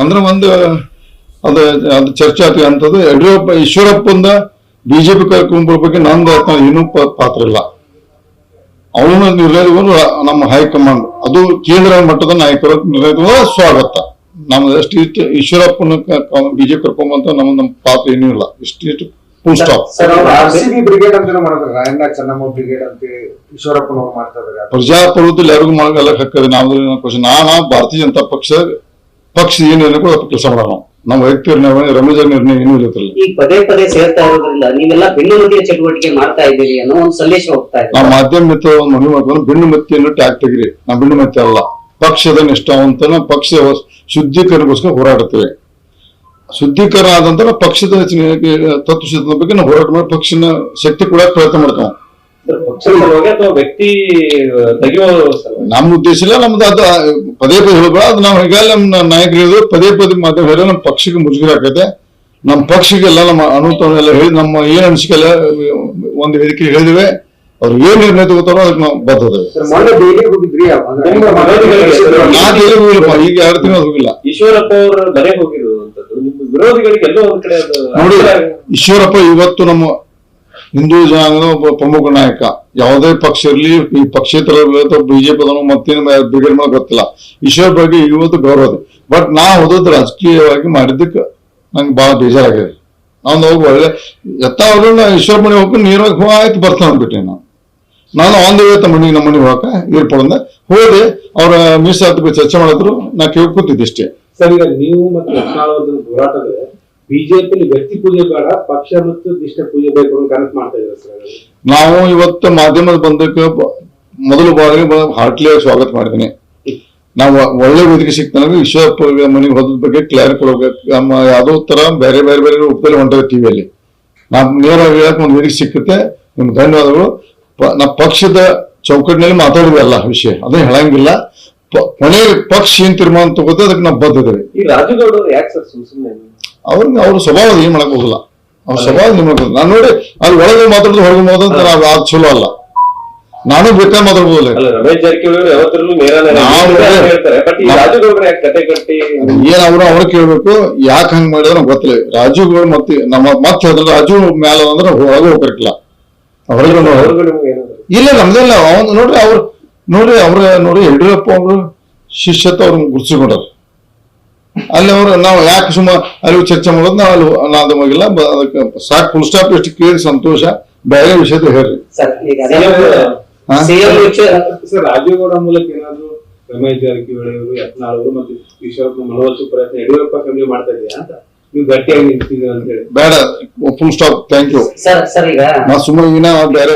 ಅಂದ್ರೆ ಒಂದು ಅದು ಅದು ಚರ್ಚೆ ಆತ ಅಂತದ್ದು. ಯಡಿಯೂರಪ್ಪ ಈಶ್ವರಪ್ಪಂದ ಬಿಜೆಪಿ ಕರ್ಕೊಂಡ್ಬರ್ಬೇಕು ಬಗ್ಗೆ ನಂದು ಇನ್ನೂ ಏನೂ ಪಾತ್ರ ಇಲ್ಲ ಅವನು ನಿರ್ಣಯ ನಮ್ಮ ಹೈಕಮಾಂಡ್ ಅದು ಕೇಂದ್ರ ಮಟ್ಟದ ನಾಯಕರ ನಿರ್ಣಯ ಸ್ವಾಗತ. ನಮ್ದು ಎಷ್ಟು ಇಷ್ಟು ಈಶ್ವರಪ್ಪನ ಬಿಜೆಪಿ ಕರ್ಕೊಂಬಂತ ನಮ್ಮ ನಮ್ಮ ಪಾತ್ರ ಏನೂ ಇಲ್ಲ. ಇಷ್ಟು ಇಷ್ಟು ಫುಲ್ ಸ್ಟಾಪ್ ಬ್ರಿಗೇಡ್ ಅಂತ ಚೆನ್ನಮ್ಮ ಬ್ರಿಗೇಡ್ ಅಂತ ಈಶ್ವರಪ್ಪನವ್ರು ಮಾಡ್ತಾ ಪ್ರಜಾಪ್ರಭುತ್ವ ಎಲ್ಲರಿಗೂ ಮಾಡಲ್ಲ ಹಾಕದೆ ನಾವು ಕ್ವಶನ್ ನಾನು ಭಾರತೀಯ ಜನತಾ ಪಕ್ಷ ಪಕ್ಷ ಏನು ಏನಕ್ಕೂ ಕೆಲಸ ಮಾಡೋಣ ನಮ್ಮ ವೈಯಕ್ತಿಕ ನಿರ್ಣಯ ರಮೇಶ್ ನಿರ್ಣಯ ಏನೂ ಇರುತ್ತಲ್ಲ ಈಗ ಪದೇ ಪದೇ ಸೇರ್ತಾ ಇರೋದ್ರಿಂದ ನೀವೆಲ್ಲ ಬೆನ್ನುಮುದಿಯ ಚಟುವಟಿಕೆ ಮಾಡ್ತಾ ಇದ್ದೀರಿ ಅನ್ನೋ ಒಂದು ಸಂದೇಶ ಹೋಗ್ತಾ ಇದೆ. ನಾವು ಮಾಧ್ಯಮ ಮಿತ್ರ ಒಂದು ಮನವಿ ಮಾಡ್ಕೊಂಡು ಬೆನ್ನು ಮತ್ತಿಯನ್ನು ಟ್ಯಾಗ್ ತೆಗಿರಿ ನಾವು ಬೆನ್ನು ಮತ್ತಿ ಅಲ್ಲ. ಪಕ್ಷದ ನಿಷ್ಠಾವಂತನ ಪಕ್ಷ ಶುದ್ಧೀಕರಣಗೋಸ್ಕರ ಹೋರಾಡುತ್ತೇವೆ. ಶುದ್ಧೀಕರಣ ಆದಂತರ ಪಕ್ಷದ ತತ್ವ ಬಗ್ಗೆ ನಾವು ಹೋರಾಟ ಮಾಡಿ ಪಕ್ಷನ ಶಕ್ತಿ ಕೂಡ ಪ್ರಯತ್ನ ಮಾಡ್ತಾವೆ. ಅಥವಾ ವ್ಯಕ್ತಿ ತೆಗೆಯುವ? ನಮ್ಮ ಉದ್ದೇಶ ಇಲ್ಲ ನಮ್ದು ಅದು ಪದೇ ಪದೇ ಹೇಳ್ಬೇಡ. ಅದು ನಾವು ಈಗ ನಮ್ಮ ನಾಯಕರು ಹೇಳಿದ್ರು ಪದೇ ಪದೇ ಮಾತಾಡಿ ಹೇಳಿದ್ರೆ ನಮ್ಮ ಪಕ್ಷಕ್ಕೆ ಮುಜುಗರ ಆಕೈತೆ. ನಮ್ಮ ಪಕ್ಷಕ್ಕೆಲ್ಲ ನಮ್ಮ ಅನುತನ ಎಲ್ಲ ಹೇಳಿ ನಮ್ಮ ಏನ್ ಅನಿಸಿಕೆಲ್ಲ ಒಂದು ವೇದಿಕೆ ಹೇಳಿದಿವೆ. ಅವ್ರು ಏನ್ ನಿರ್ಣಯ ತಗೋತಾರೋ ಅದಕ್ಕೆ ನಾವು ಬರ್ತದೆ ಈಗ ಎರಡು ತಿಂಗಳು ಹೋಗಿಲ್ಲ. ಈಶ್ವರಪ್ಪ ಅವರ ಮನೆ ಹೋಗಿರುವಂತದ್ದು. ನಿಮ್ಮ ವಿರೋಧಿಗಳಿಗೆ ಎಲ್ಲೋ ಒಂದ್ ಕಡೆ ನೋಡಿ ಈಶ್ವರಪ್ಪ ಇವತ್ತು ನಮ್ಮ ಹಿಂದೂ ಜನಾಂಗದ ಒಬ್ಬ ಪ್ರಮುಖ ನಾಯಕ. ಯಾವುದೇ ಪಕ್ಷ ಇರಲಿ, ಈ ಪಕ್ಷೇತರ ಬಿಜೆಪಿ ಮತ್ತೇನು ಬಿಗಡ್ ಮಾಡೋ ಗೊತ್ತಿಲ್ಲ. ಈಶ್ವರ ಬಗ್ಗೆ ಇವತ್ತು ಗೌರವ ಬಟ್ ನಾ ಓದೋದು ರಾಜಕೀಯವಾಗಿ ಮಾಡಿದ್ದಕ್ಕೆ ನಂಗೆ ಬಹಳ ಬೇಜಾರಾಗಿದೆ. ನಾನು ಹೋಗಿ ಒಳ್ಳೆ ಎತ್ತಾವ್ರು ನಾ ಈಶ್ವರ ಮನೆ ಹೋಗಿ ನೀರಾಗಿ ಹೋ ಆಯ್ತು, ಬರ್ತಾನೆ ಅಂದ್ಬಿಟ್ಟೆ ನಾನು. ನಾನು ಆನ್ ದ ವೇ ತಮ್ಮ ಮನೆಗೆ ನಮ್ಮ ಮನೆ ಹೋಗಕ್ಕೆ ಏರ್ಪಡಂದ ಹೋದೆ. ಅವರ ಬಗ್ಗೆ ಚರ್ಚೆ ಮಾಡಿದ್ರು. ನಾ ಕೇಳಿ ಕೂತಿದ್ದೆ ಇಷ್ಟೇ ಸರ್, ಈಗ ನೀವು ಮತ್ತೆ ಹೋರಾಟದ ಬಿಜೆಪಿ ವ್ಯಕ್ತಿ ಪೂಜೆ ಬೇಡ, ಪಕ್ಷ ಮತ್ತು ದಿಷ್ಟ ಪೂಜೆ ಬೇಕು ಅಂತ ಕನಸು ಮಾಡ್ತಾ ಇದ್ದಾರೆ ನಾವು ಇವತ್ತು ಮಾಧ್ಯಮದ ಬಂದಕ್ಕೆ ಮೊದಲು ಬಾರಿಗೆ ಹಾರ್ಟ್ಲಿ ಸ್ವಾಗತ ಮಾಡಿದ್ದೀನಿ. ನಾವು ಒಳ್ಳೆ ವೇದಿಕೆ ಸಿಕ್ತಾನೆ ವಿಶ್ವಪ್ಪ ಮನೆಗೆ ಹೋದ ಬಗ್ಗೆ ಕ್ಲಿಯರ್ ಕೊಡಬೇಕು. ನಮ್ಮ ಯಾವುದೋ ತರ ಬೇರೆ ಬೇರೆ ಬೇರೆ ರೂಪದಲ್ಲಿ ಹೊಂಟಿದೆ ಟಿವಿಯಲ್ಲಿ ನಾವು ನೇರವಾಗಿ ಹೇಳಕ್ ಒಂದು ವೇದಿಕೆ ಸಿಕ್ಕುತ್ತೆ. ನಿಮ್ಗೆ ಧನ್ಯವಾದಗಳು. ನಮ್ಮ ಪಕ್ಷದ ಚೌಕಟ್ಟಿನಲ್ಲಿ ಮಾತಾಡಿದ್ವಲ್ಲ ವಿಷಯ. ಅದೇ ಹೇಳಂಗಿಲ್ಲ. ಕೊನೆಗೆ ಪಕ್ಷ ಏನ್ ತೀರ್ಮಾನ ತಗೋತೆ ಅದಕ್ಕೆ ನಾವು ಬದ್ಧದೇವೆ ಈ ಯಾಕೆ ಸರ್ ಅವ್ರಿಗೆ ಅವ್ರ ಸ್ವಭಾವ ಏನ್ ಮಾಡಕ್ ಹೋಗಲ್ಲ ಅವ್ರ ಸ್ವಭಾವ ನಾನು ನೋಡಿ ಅಲ್ಲಿ ಒಳಗೆ ಮಾತಾಡೋದು ಹೊರಗೆ ಮಾತಾಡೋದು ನಾವು ಅದು ಚಲೋ ಅಲ್ಲ. ನಾನು ಬೇಕಾದ್ರೆ ಮಾತಾಡ್ಬೋದಲ್ಲ ರಮೇಶ್ ಜಾರಕಿಹೊಳಿ ಯಾವತ್ತರಲ್ಲೂ ನೇರ ಏನ್ ಅವ್ರು ಅವ್ರ ಕೇಳ್ಬೇಕು ಯಾಕೆ ಹಂಗ್ ಮಾಡಿದ್ರೆ ನಮ್ಗೆ ಗೊತ್ತಿಲ್ಲ. ರಾಜುಗಳು ಮತ್ತೆ ನಮ್ಮ ಮತ್ತೆ ಹೇಳಿದ್ರೆ ರಾಜು ಮ್ಯಾಲ ಅಂದ್ರೆ ಒಳಗೆ ಹೋಗ್ಬೇಕಿಲ್ಲ. ಹೊರಗೆ ಇಲ್ಲ ನಮ್ದೆಲ್ಲ ಅವ್ನು ನೋಡ್ರಿ ಅವ್ರು ನೋಡ್ರಿ ಅವ್ರ ನೋಡಿ ಯಡಿಯೂರಪ್ಪ ಅವರು ಶಿಷ್ಯತ ಅವ್ರನ್ನ ಗುರುತಿಸ್ಕೊಂಡಾರ ಅಲ್ಲಿ ಅವರು ನಾವು ಯಾಕೆ ಸುಮ್ಮ ಅಲ್ಲಿ ಚರ್ಚೆ ಮಾಡೋದು ನಾವು ಅಲ್ಲಿ ಹೋಗಿಲ್ಲ ಅದಕ್ಕೆ ಸಾಕು ಫುಲ್ ಸ್ಟಾಪ್ ಎಷ್ಟು ಕೇಳಿ ಸಂತೋಷ ಬೇರೆ ವಿಷಯದ ಹೇಳ್ರಿ? ಸಿಎಂ ಮೂಲಕ ಏನಾದ್ರು ರಮೇಶ್ ಜಾರಕಿಹೊಳಿ ಅವರು ಯತ್ನಾಳ್ ಅವರು ಮತ್ತು ಈಶ್ವರಪ್ಪ ಮನವೊಲಿಸುವ ಪ್ರಯತ್ನ ಯಡಿಯೂರಪ್ಪ ಕಮ್ಮಿ ಮಾಡ್ತಾ ಇದೆಯಾ ಅಂತ? ನೀವು ಗಟ್ಟಿಯಾಗಿ ನಿಂತಿದ್ದೀರ ಅಂತ ಹೇಳಿ. ಬೇಡ full stop thank you sir sir ಈಗ ನಾ ಸುಮ್ಮನೆ ಬೇರೆ